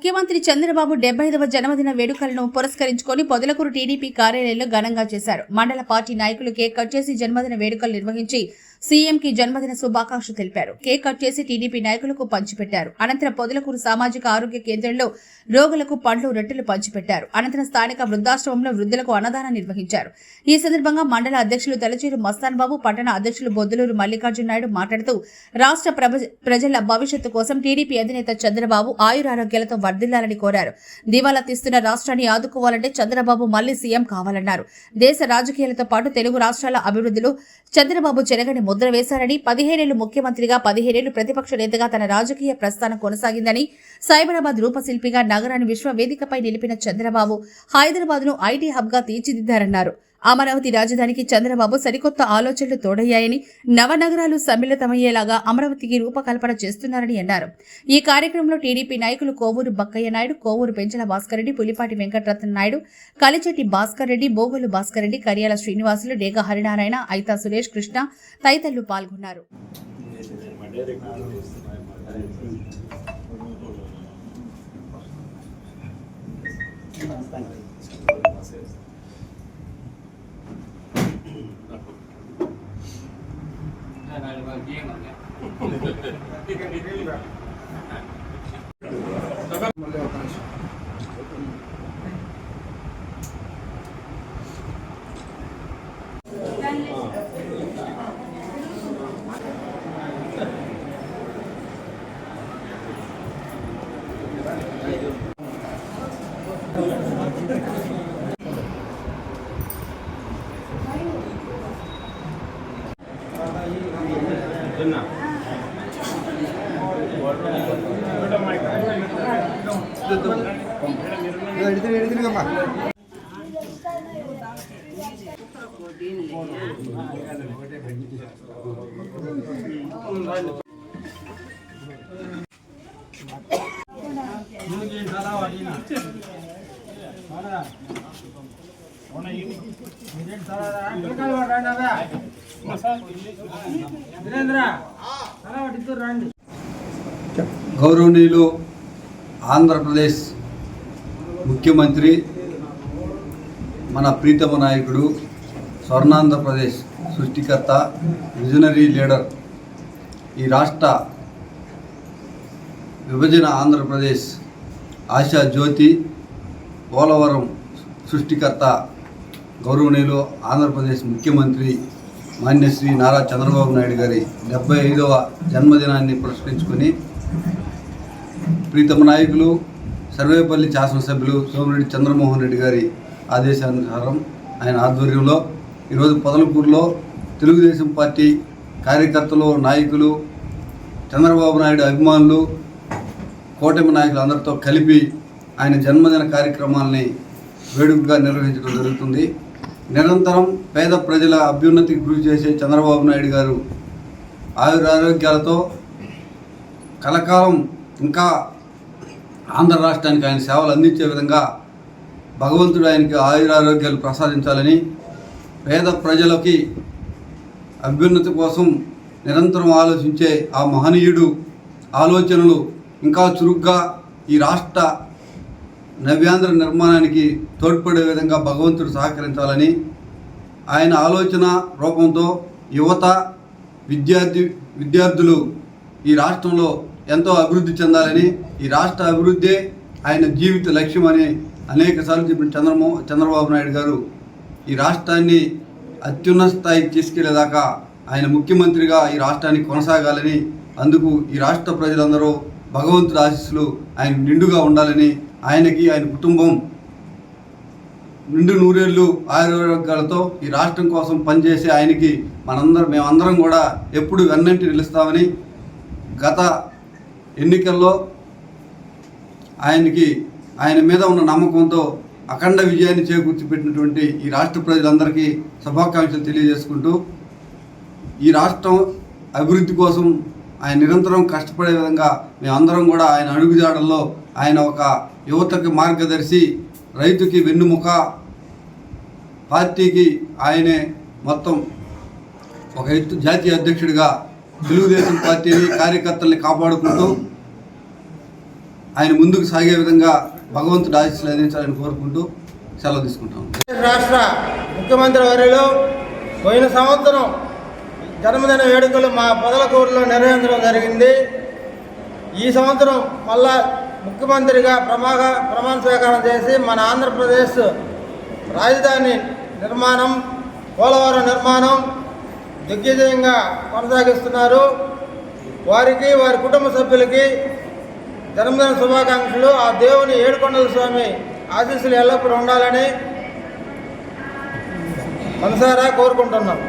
ముఖ్యమంత్రి చంద్రబాబు డెబ్బై ఐదవ జన్మదిన వేడుకలను పురస్కరించుకొని పొదలకూరు టీడీపీ కార్యాలయంలో ఘనంగా చేశారు. మండల పార్టీ నాయకులు కేక్ కట్ చేసి జన్మదిన వేడుకలు నిర్వహించి సీఎంకి జన్మదిన శుభాకాంక్షలు తెలిపారు. కేక్ కట్ చేసి టీడీపీ నాయకులకు పంచిపెట్టారు. అనంతరం పొదలకూరు సామాజిక ఆరోగ్య కేంద్రంలో రోగులకు పండ్లు రొట్టెలు పంచిపెట్టారు. అనంతరం స్థానిక వృద్ధాశ్రమంలో వృద్ధులకు అన్నదానం నిర్వహించారు. ఈ సందర్భంగా మండల అధ్యక్షులు తలచేరు మస్తాన్ బాబు పట్టణ అధ్యక్షులు బొద్దులూరు మల్లికార్జున నాయుడు మాట్లాడుతూ రాష్ట్ర ప్రజల భవిష్యత్తు కోసం టీడీపీ అధినేత చంద్రబాబు ఆయురారోగ్యాలతో వర్ధిల్లాలని కోరారు. దివాలా తీస్తున్న రాష్ట్రాన్ని ఆదుకోవాలంటే చంద్రబాబు మళ్ళీ సీఎం కావాలన్నారు. దేశ రాజకీయాలతో పాటు తెలుగు రాష్ట్రాల అభివృద్ధిలో చంద్రబాబు చెరగని ముద్ర వేశారని పదిహేనేళ్ళు ముఖ్యమంత్రిగా పదిహేనేళ్ళు ప్రతిపక్ష నేతగా తన రాజకీయ ప్రస్థానం కొనసాగిందని సైబరాబాద్ రూపశిల్పిగా నగరాన్ని విశ్వవేదికపై నిలిపిన చంద్రబాబు హైదరాబాద్ను ఐటీ హబ్గా తీర్చిదిద్దారన్నారు. అమరావతి రాజధానికి చంద్రబాబు సరికొత్త ఆలోచనలు తోడయ్యాయని నవనగరాలు సమ్మిళితమయ్యేలాగా అమరావతికి రూపకల్పన చేస్తున్నారని అన్నారు. ఈ కార్యక్రమంలో టీడీపీ నాయకులు కోవూరు బక్కయ్య నాయుడు కోవూరు పెంచల భాస్కర్ రెడ్డి పులిపాటి వెంకటరత్న నాయుడు కలిచెట్టి భాస్కర్ రెడ్డి బోగోలు భాస్కర్ రెడ్డి కరియాల శ్రీనివాసులు డేగ హరినారాయణ ఐతా సురేష్ కృష్ణ తదితరులు పాల్గొన్నారు. Dengan ilmu 里边 எடுத்துரு எடுத்துருங்கம்மா மூணு கேஜி தானா வாடினா గౌరవనీయులు ఆంధ్రప్రదేశ్ ముఖ్యమంత్రి మన ప్రీతమ నాయకుడు స్వర్ణాంధ్రప్రదేశ్ సృష్టికర్త విజనరీ లీడర్ ఈ రాష్ట్ర విభజన ఆంధ్రప్రదేశ్ ఆశా జ్యోతి పోలవరం సృష్టికర్త గౌరవనీయులు ఆంధ్రప్రదేశ్ ముఖ్యమంత్రి మాన్యశ్రీ నారా చంద్రబాబు నాయుడు గారి డెబ్బై ఐదవ జన్మదినాన్ని పురస్కరించుకొని ప్రీతమ నాయకులు సర్వేపల్లి శాసనసభ్యులు సోమిరెడ్డి చంద్రమోహన్ రెడ్డి గారి ఆదేశానుసారం ఆయన ఆధ్వర్యంలో ఈరోజు పొదలకూరులో తెలుగుదేశం పార్టీ కార్యకర్తలు నాయకులు చంద్రబాబు నాయుడు అభిమానులు కూటమి నాయకులు అందరితో కలిపి ఆయన జన్మదిన కార్యక్రమాల్ని వేడుకగా నిర్వహించడం జరుగుతుంది. నిరంతరం పేద ప్రజల అభ్యున్నతికి కృషి చేసే చంద్రబాబు నాయుడు గారు ఆయురారోగ్యాలతో కలకాలం ఇంకా ఆంధ్ర రాష్ట్రానికి ఆయన సేవలు అందించే విధంగా భగవంతుడు ఆయనకి ఆయురారోగ్యాలు ప్రసాదించాలని పేద ప్రజలకి అభ్యున్నతి కోసం నిరంతరం ఆలోచించే ఆ మహనీయుడు ఆలోచనలు ఇంకా చురుగ్గా ఈ రాష్ట్ర నవ్యాంధ్ర నిర్మాణానికి తోడ్పడే విధంగా భగవంతుడు సహకరించాలని ఆయన ఆలోచన రూపంతో యువత విద్యార్థి విద్యార్థులు ఈ రాష్ట్రంలో ఎంతో అభివృద్ధి చెందాలని ఈ రాష్ట్ర అభివృద్ధే ఆయన జీవిత లక్ష్యం అని అనేక సార్లు చెప్పిన చంద్రమో చంద్రబాబు నాయుడు గారు ఈ రాష్ట్రాన్ని అత్యున్నత స్థాయికి తీసుకెళ్ళేదాకా ఆయన ముఖ్యమంత్రిగా ఈ రాష్ట్రాన్ని కొనసాగాలని అందుకు ఈ రాష్ట్ర ప్రజలందరూ భగవంతుడి ఆశీస్సులు ఆయన నిండుగా ఉండాలని ఆయనకి ఆయన కుటుంబం నిండు నూరేళ్ళు ఆయుర్వేదాలతో ఈ రాష్ట్రం కోసం పనిచేసే ఆయనకి మనందరం మేమందరం కూడా ఎప్పుడు వెన్నంటి నిలుస్తామని గత ఎన్నికల్లో ఆయనకి ఆయన మీద ఉన్న నమ్మకంతో అఖండ విజయాన్ని చేకూర్చి పెట్టినటువంటి ఈ రాష్ట్ర ప్రజలందరికీ శుభాకాంక్షలు తెలియజేసుకుంటూ ఈ రాష్ట్రం అభివృద్ధి కోసం ఆయన నిరంతరం కష్టపడే విధంగా మేమందరం కూడా ఆయన అడుగుజాడల్లో ఆయన ఒక యువతకి మార్గదర్శి రైతుకి వెన్నుముక పార్టీకి ఆయనే మొత్తం ఒక ఎత్తు జాతీయ అధ్యక్షుడిగా తెలుగుదేశం పార్టీని కార్యకర్తల్ని కాపాడుకుంటూ ఆయన ముందుకు సాగే విధంగా భగవంతుడు ఆశీస్సులు అందించాలని కోరుకుంటూ సెలవు తీసుకుంటాం. రాష్ట్ర ముఖ్యమంత్రి వారిలో పోయిన సంవత్సరం జన్మదిన వేడుకలు మా పొదలకూరులో నిర్వహించడం జరిగింది. ఈ సంవత్సరం మళ్ళా ముఖ్యమంత్రిగా ప్రమాణ ప్రమాణ స్వీకారం చేసి మన ఆంధ్రప్రదేశ్ రాజధాని నిర్మాణం పోలవరం నిర్మాణం దిగ్విజయంగా కొనసాగిస్తున్నారు. వారికి వారి కుటుంబ సభ్యులకి జన్మదిన శుభాకాంక్షలు. ఆ దేవుని ఏడుకొండల స్వామి ఆశీస్సులు ఎల్లప్పుడూ ఉండాలని మనసారా కోరుకుంటున్నాం.